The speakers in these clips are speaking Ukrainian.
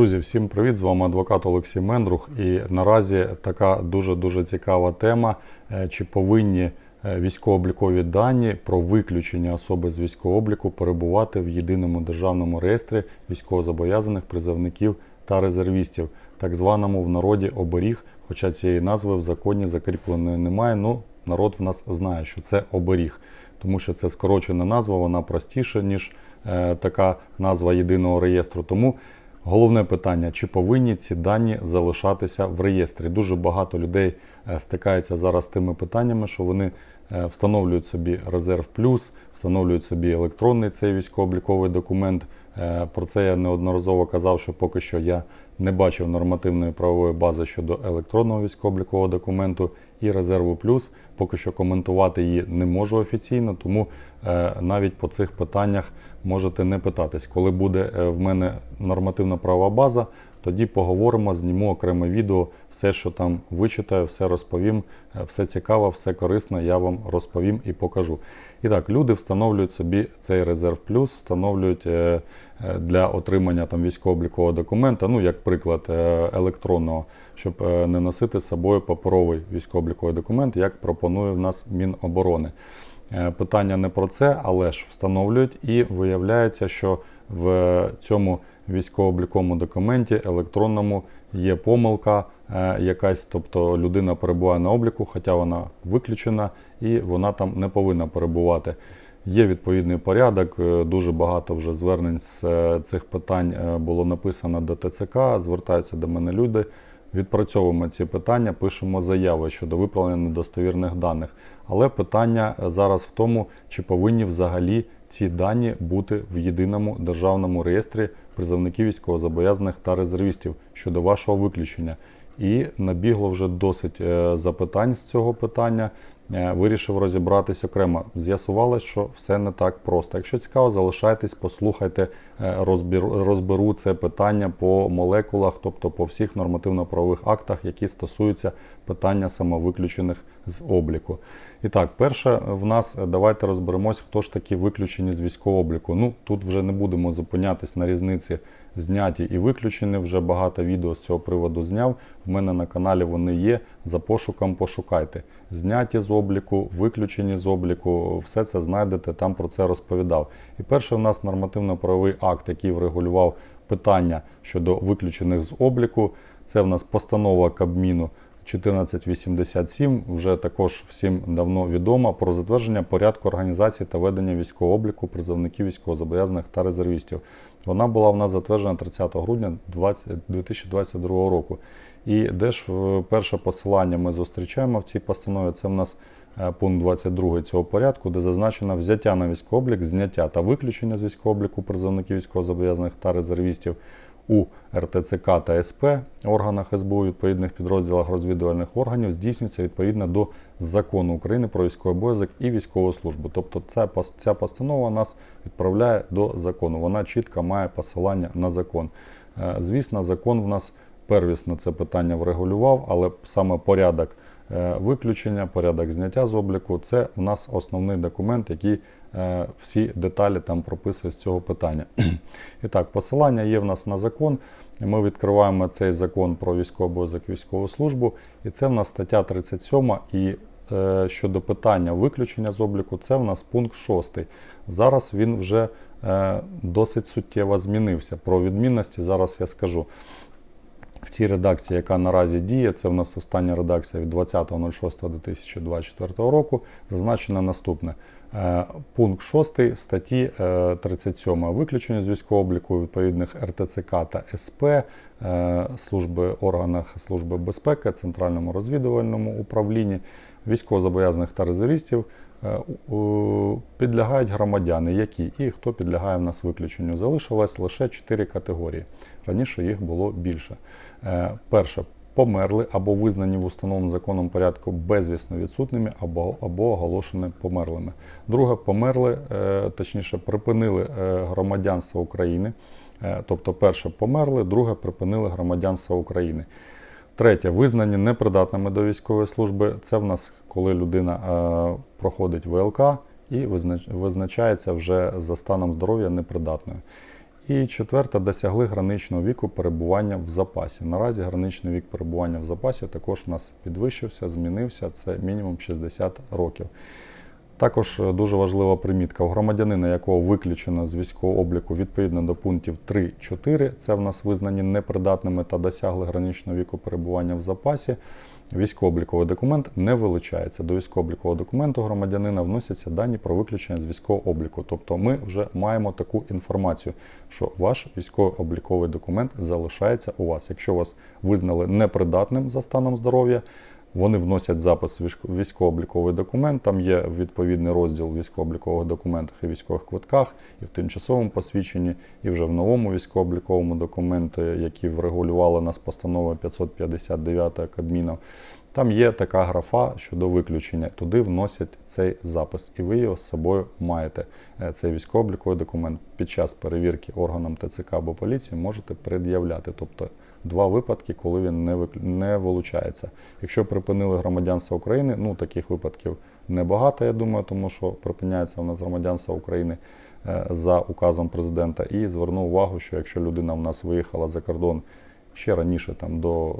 Друзі, всім привіт! З вами адвокат Олексій Мендрух. І наразі така дуже дуже цікава тема. е, Чи повинні е, військово-облікові дані про виключення особи з військового обліку перебувати в єдиному державному реєстрі військовозобов'язаних призовників та резервістів, так званому в народі оберіг, хоча цієї назви в законі закріпленої немає. Ну, народ в нас знає, що це оберіг, тому що це скорочена назва, вона простіша, ніж е, така назва єдиного реєстру. Тому Головне питання, чи повинні ці дані залишатися в реєстрі? Дуже багато людей е, стикаються зараз з тими питаннями, що вони е, встановлюють собі резерв плюс, встановлюють собі електронний цей військово-обліковий документ. Е, Про це я неодноразово казав, що поки що я не бачив нормативної правової бази щодо електронного військово-облікового документу і резерву плюс. Поки що коментувати її не можу офіційно, тому е, навіть по цих питаннях можете не питатись. Коли буде е, в мене нормативна правова база, тоді поговоримо, зніму окреме відео, все, що там вичитаю, все розповім, е, все цікаво, все корисно, я вам розповім і покажу. І так, люди встановлюють собі цей резерв плюс, встановлюють е, е, для отримання там військово-облікового документа, ну як приклад електронного, щоб не носити з собою паперовий військово-обліковий документ, як пропонує в нас Міноборони. Питання не про це, але ж встановлюють і виявляється, що в цьому військово-обліковому документі електронному є помилка е, якась, тобто людина перебуває на обліку, хоча вона виключена і вона там не повинна перебувати. Є відповідний порядок, е, дуже багато вже звернень з е, цих питань було написано до ТЦК, звертаються до мене люди. Відпрацьовуємо ці питання, пишемо заяви щодо виправлення недостовірних даних. Але питання зараз в тому, чи повинні взагалі ці дані бути в єдиному державному реєстрі призовників військовозобов'язаних та резервістів щодо вашого виключення. І набігло вже досить е, запитань з цього питання. Е, Вирішив розібратись окремо. З'ясувалось, що все не так просто. Якщо цікаво, залишайтесь, послухайте, е, розберу це питання по молекулах, тобто по всіх нормативно-правових актах, які стосуються питання самовиключених з обліку. І так, перше в нас е, давайте розберемось, хто ж такі виключені з військового обліку. Ну тут вже не будемо зупинятись на різниці зняті і виключені. Вже багато відео з цього приводу зняв. В мене на каналі вони є. За пошуком пошукайте. Зняті з обліку, виключені з обліку, все це знайдете, там про це розповідав. І перший у нас нормативно-правовий акт, який врегулював питання щодо виключених з обліку. Це в нас постанова Кабміну 1487, вже також всім давно відома про затвердження порядку організації та ведення військового обліку призовників військовозобов'язаних та резервістів. Вона була в нас затверджена 30 грудня 2022 року. І де ж е, перше посилання ми зустрічаємо в цій постанові? Це в нас е, пункт 22 цього порядку, де зазначено взяття на військовий облік, зняття та виключення з військового обліку призовників військовозобов'язаних та резервістів у РТЦК та СП органах СБУ відповідних підрозділах розвідувальних органів здійснюється відповідно до закону України про військовий обов'язок і військову службу. Тобто ця, ця постанова нас відправляє до закону. Вона чітко має посилання на закон. Е, Звісно, закон в нас первісно це питання врегулював, але саме порядок е, виключення, порядок зняття з обліку це у нас основний документ, який всі деталі там прописує з цього питання. І так, посилання є в нас на закон. Ми відкриваємо цей закон про військовий обов'язок військову службу, і це в нас стаття 37. І е, щодо питання виключення з обліку, це в нас пункт 6. Зараз він вже е, досить суттєво змінився. Про відмінності зараз я скажу. В цій редакції, яка наразі діє, це в нас остання редакція від 20.06.2024 року, зазначено наступне. Е, Пункт 6 статті е, 37. Виключення з військового обліку відповідних РТЦК та СП, е, служби органах Служби безпеки, Центральному розвідувальному управлінні, військовозобов'язаних та резервістів е, підлягають громадяни, які і хто підлягає в нас виключенню. Залишилось лише 4 категорії. Раніше їх було більше. Е, Перше померли або визнані в установленому законом порядку безвісно відсутніми або, або оголошені померлими. Друге, померли, е, точніше, припинили е, громадянство України. Е, Тобто, перше померли, друге припинили громадянство України. Третє, визнані непридатними до військової служби. Це в нас коли людина проходить ВЛК і визначається вже за станом здоров'я непридатною. І четверте, досягли граничного віку перебування в запасі. Наразі граничний вік перебування в запасі також у нас підвищився, змінився. Це мінімум 60 років. Також е, дуже важлива примітка. У громадянина, якого виключено з військового обліку відповідно до пунктів 3-4, це в нас визнані непридатними та досягли граничного віку перебування в запасі. Військово-обліковий документ не вилучається. До військово-облікового документу громадянина вносяться дані про виключення з військового обліку. Тобто ми вже маємо таку інформацію, що ваш військово-обліковий документ залишається у вас. Якщо вас визнали непридатним за станом здоров'я, вони вносять запис військово-обліковий документ. Там є відповідний розділ в військово-облікових документах і військових квитках, і в тимчасовому посвідченні, і вже в новому військово-обліковому документі, які врегулювала нас постанова 559 Кабміна. Там є така графа щодо виключення. Туди вносять цей запис, і ви його з собою маєте. Е, Цей військово-обліковий документ під час перевірки органам ТЦК або поліції можете пред'являти. Тобто два випадки, коли він не виклю- не вилучається. Якщо припинили громадянство України, ну таких випадків небагато, я думаю, тому що припиняється у нас громадянство України е, за указом президента. І зверну увагу, що якщо людина в нас виїхала за кордон ще раніше там до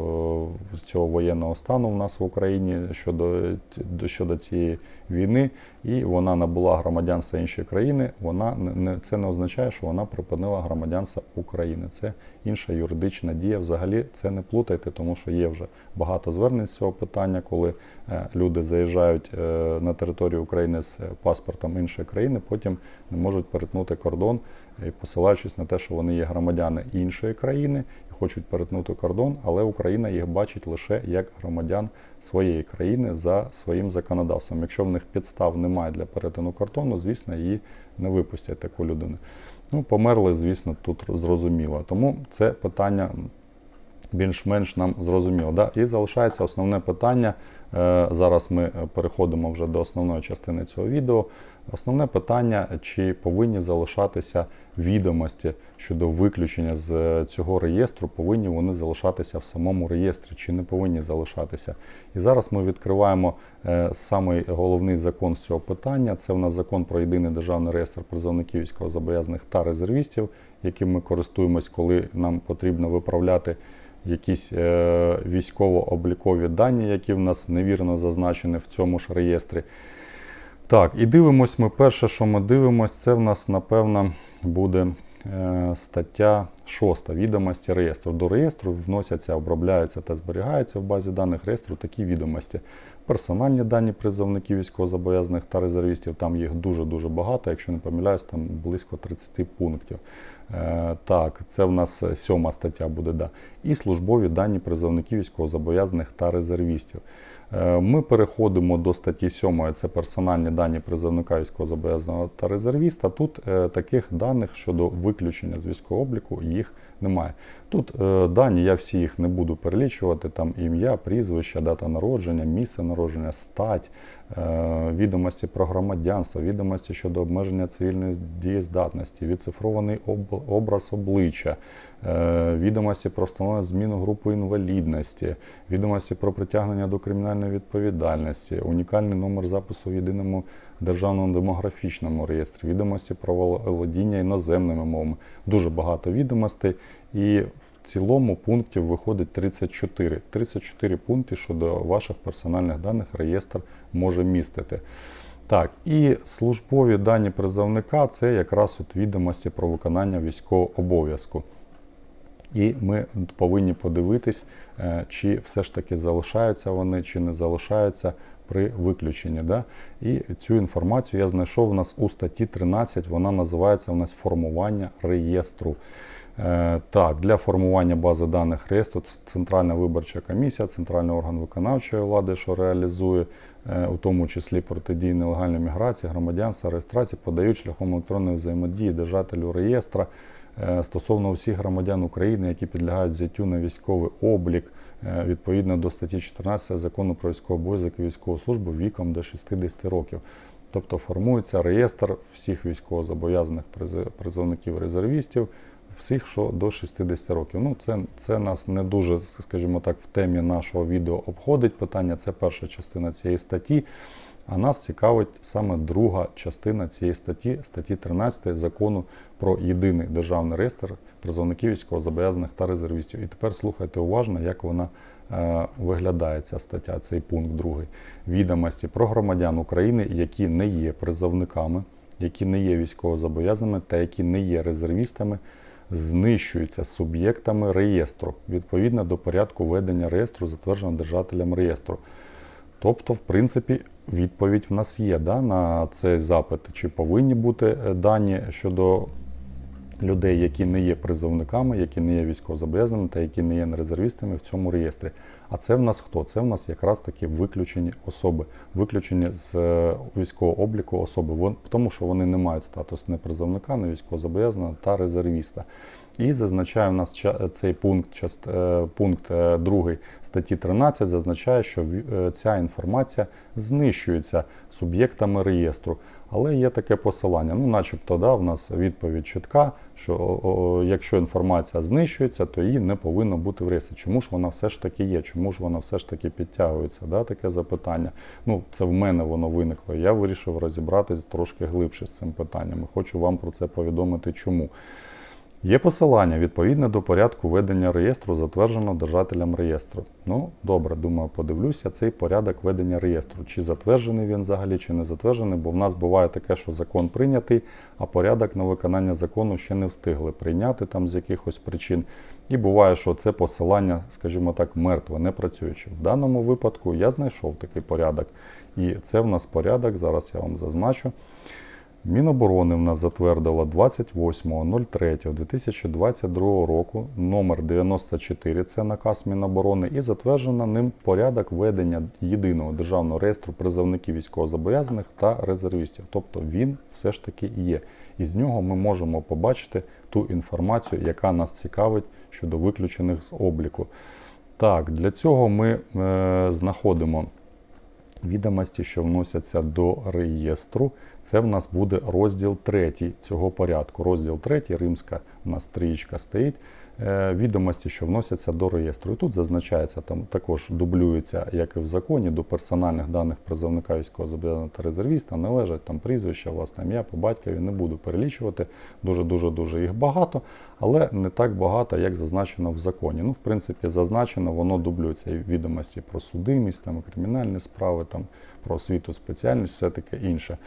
е, цього воєнного стану в нас в Україні щодо, до- щодо цієї війни, і вона набула громадянства іншої країни, вона не- це не означає, що вона припинила громадянство України. Це інша юридична дія. Взагалі це не плутайте, тому що є вже багато звернень з цього питання, коли люди заїжджають е, на територію України з паспортом іншої країни, потім не можуть перетнути кордон, посилаючись на те, що вони є громадяни іншої країни і хочуть перетнути кордон, але Україна їх бачить лише як громадян своєї країни за своїм законодавством. Якщо в них підстав немає для перетину кордону, звісно, її не випустять таку людину. Ну, померли, звісно, тут зрозуміло. Тому це питання більш-менш нам зрозуміло. Да? І залишається основне питання. Е, Зараз ми переходимо вже до основної частини цього відео. Основне питання, чи повинні залишатися відомості щодо виключення з е, цього реєстру, повинні вони залишатися в самому реєстрі, чи не повинні залишатися. І зараз ми відкриваємо е, самий головний закон з цього питання. Це в нас закон про єдиний державний реєстр призовників військовозобов'язаних та резервістів, яким ми користуємось, коли нам потрібно виправляти якісь е, військово-облікові дані, які в нас невірно зазначені в цьому ж реєстрі. Так, і дивимось ми перше, що ми дивимось, це в нас, напевно, буде е, стаття 6 відомості реєстру. До реєстру вносяться, обробляються та зберігаються в базі даних реєстру такі відомості. Персональні дані призовників військовозобов'язаних та резервістів, там їх дуже-дуже багато, якщо не помиляюсь, там близько 30 пунктів. Е, так, це в нас е, сьома стаття буде, да. І службові дані призовників військовозобов'язаних та резервістів. Е, Ми переходимо до статті 7, це персональні дані призовника військовозобов'язаного та резервіста. Тут таких даних щодо виключення з військового обліку їх немає. Тут е, дані, я всі їх не буду перелічувати, там ім'я, прізвище, дата народження, місце народження, стать, е, відомості про громадянство, відомості щодо обмеження цивільної дієздатності, відцифрований об- образ обличчя, е, відомості про встановлення зміну групи інвалідності, відомості про притягнення до кримінальної відповідальності, унікальний номер запису в єдиному державному демографічному реєстрі, відомості про володіння іноземними мовами. Дуже багато відомостей. І в цілому пунктів виходить 34. 34 пункти щодо ваших персональних даних реєстр може містити. Так, і службові дані призовника це якраз от відомості про виконання військового обов'язку. І ми повинні подивитись, е, чи все ж таки залишаються вони, чи не залишаються при виключенні. Да? І цю інформацію я знайшов у нас у статті 13, вона називається у нас формування реєстру. Е, Так, для формування бази даних реєстру Центральна виборча комісія, центральний орган виконавчої влади, що реалізує, е, у тому числі протидії нелегальній міграції, громадянства, реєстрації, подають шляхом електронної взаємодії держателю реєстра е, стосовно всіх громадян України, які підлягають взяттю на військовий облік відповідно до статті 14 закону про військовий обов'язок і військову службу віком до 60 років. Тобто формується реєстр всіх військовозобов'язаних призовників резервістів, всіх, що до 60 років. Ну, це, це нас не дуже, скажімо так, в темі нашого відео обходить питання. Це перша частина цієї статті. А нас цікавить саме друга частина цієї статті, статті 13 закону про єдиний державний реєстр призовників військовозобов'язаних та резервістів. І тепер слухайте уважно, як вона е, виглядає ця стаття, цей пункт другий. Відомості про громадян України, які не є призовниками, які не є військовозобов'язаними та які не є резервістами, знищуються суб'єктами реєстру відповідно до порядку ведення реєстру, затвердженого держателем реєстру. Тобто, в принципі, відповідь в нас є да, на цей запит, чи повинні бути е, дані щодо людей, які не є призовниками, які не є військовозобов'язаними та які не є резервістами в цьому реєстрі. А це в нас хто? Це в нас якраз таки виключені особи, виключені з е, військового обліку особи, тому що вони не мають статус не призовника, не військовозобов'язаного та резервіста. І зазначає в нас ча- цей пункт, част, е, пункт 2 статті 13 зазначає, що е, ця інформація знищується суб'єктами реєстру. Але є таке посилання. Ну, начебто, да, в нас відповідь чітка, що о, о, якщо інформація знищується, то її не повинно бути в ресі. Чому ж вона все ж таки є? Чому ж вона все ж таки підтягується? Да, таке запитання. Ну, це в мене воно виникло. Я вирішив розібратись трошки глибше з цим питанням. І хочу вам про це повідомити, чому. Є посилання відповідне до порядку ведення реєстру, затвердженого держателем реєстру. Ну, добре, думаю, подивлюся цей порядок ведення реєстру. Чи затверджений він взагалі, чи не затверджений, бо в нас буває таке, що закон прийнятий, а порядок на виконання закону ще не встигли прийняти там з якихось причин. І буває, що це посилання, скажімо так, мертве, не працююче. В даному випадку я знайшов такий порядок. І це в нас порядок, зараз я вам зазначу. Міноборони в нас затвердила 28.03.2022 року номер 94, це наказ Міноборони, і затверджено ним порядок ведення єдиного державного реєстру призовників військовозобов'язаних та резервістів. Тобто він все ж таки є. І з нього ми можемо побачити ту інформацію, яка нас цікавить щодо виключених з обліку. Так, для цього ми е, знаходимо відомості, що вносяться до реєстру. Це в нас буде розділ 3 цього порядку. Розділ 3, римська у нас трієчка стоїть. Е, Відомості, що вносяться до реєстру. І тут зазначається, там також дублюється, як і в законі, до персональних даних призовника військовозобов'язаного та резервіста належать там прізвище, власне ім'я по батькові. Не буду перелічувати. Дуже дуже дуже їх багато, але не так багато, як зазначено в законі. Ну, в принципі, зазначено, воно дублюється і відомості про судимість, там кримінальні справи, там про освіту, спеціальність, все таке інше.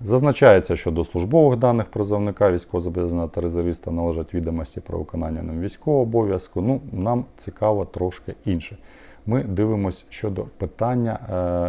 Зазначається, що до службових даних призовника військовозобов'язаного та резервіста належать відомості про виконання ним військового обов'язку. Ну, нам цікаво трошки інше. Ми дивимося щодо питання,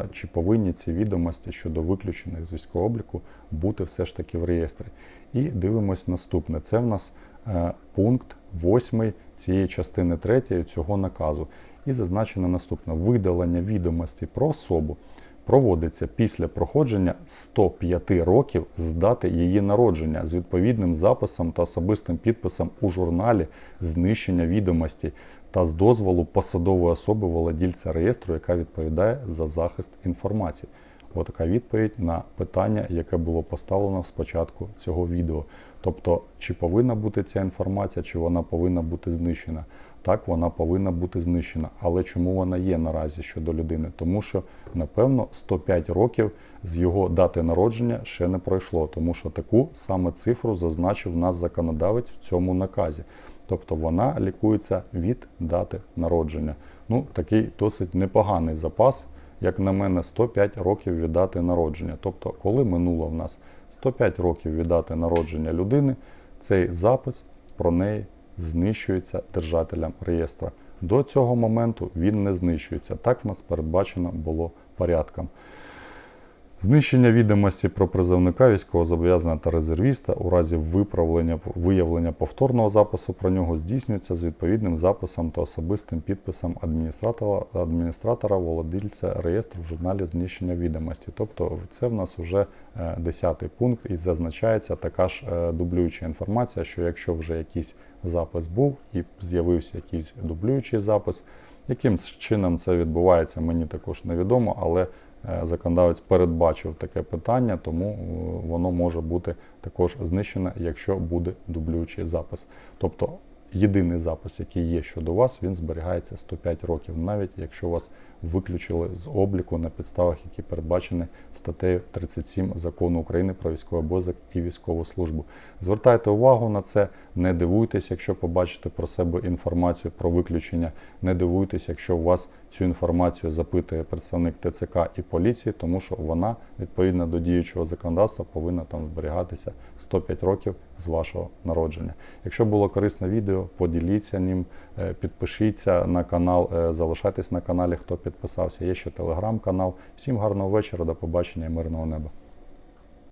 е, чи повинні ці відомості щодо виключених з військового обліку бути все ж таки в реєстрі. І дивимось наступне. Це в нас е, пункт 8 цієї частини 3 цього наказу. І зазначено наступне: видалення відомості про особу проводиться після проходження 105 років з дати її народження з відповідним записом та особистим підписом у журналі знищення відомостей та з дозволу посадової особи володільця реєстру, яка відповідає за захист інформації. Отака відповідь на питання, яке було поставлено спочатку цього відео. Тобто, чи повинна бути ця інформація, чи вона повинна бути знищена. Так, вона повинна бути знищена. Але чому вона є наразі щодо людини? Тому що, напевно, 105 років з його дати народження ще не пройшло, тому що таку саме цифру зазначив нас законодавець в цьому наказі. Тобто вона лікується від дати народження. Ну, такий досить непоганий запас, як на мене, 105 років від дати народження. Тобто, коли минуло в нас 105 років від дати народження людини, цей запис про неї знищується держателем реєстра. До цього моменту він не знищується. Так в нас передбачено було порядком. Знищення відомості про призовника військовозобов'язаного та резервіста у разі виправлення виявлення повторного запису про нього здійснюється з відповідним записом та особистим підписом адміністратора, адміністратора володільця реєстру в журналі знищення відомості. Тобто це в нас вже 10 пункт і зазначається така ж е, дублююча інформація, що якщо вже якийсь запис був і з'явився якийсь дублюючий запис, яким чином це відбувається, мені також невідомо, але е, законодавець передбачив таке питання, тому е, воно може бути також знищене, якщо буде дублюючий запис. Тобто єдиний запис, який є щодо вас, він зберігається 105 років, навіть якщо вас виключили з обліку на підставах, які передбачені статтею 37 закону України про військовий обов'язок і військову службу. Звертайте увагу на це, не дивуйтесь, якщо побачите про себе інформацію про виключення. Не дивуйтесь, якщо у вас цю інформацію запитує представник ТЦК і поліції, тому що вона відповідно до діючого законодавства повинна там зберігатися 105 років з вашого народження. Якщо було корисне відео, поділіться ним, е, підпишіться на канал, е, залишайтесь на каналі, хто підписався. Є ще телеграм-канал. Всім гарного вечора, до побачення і мирного неба.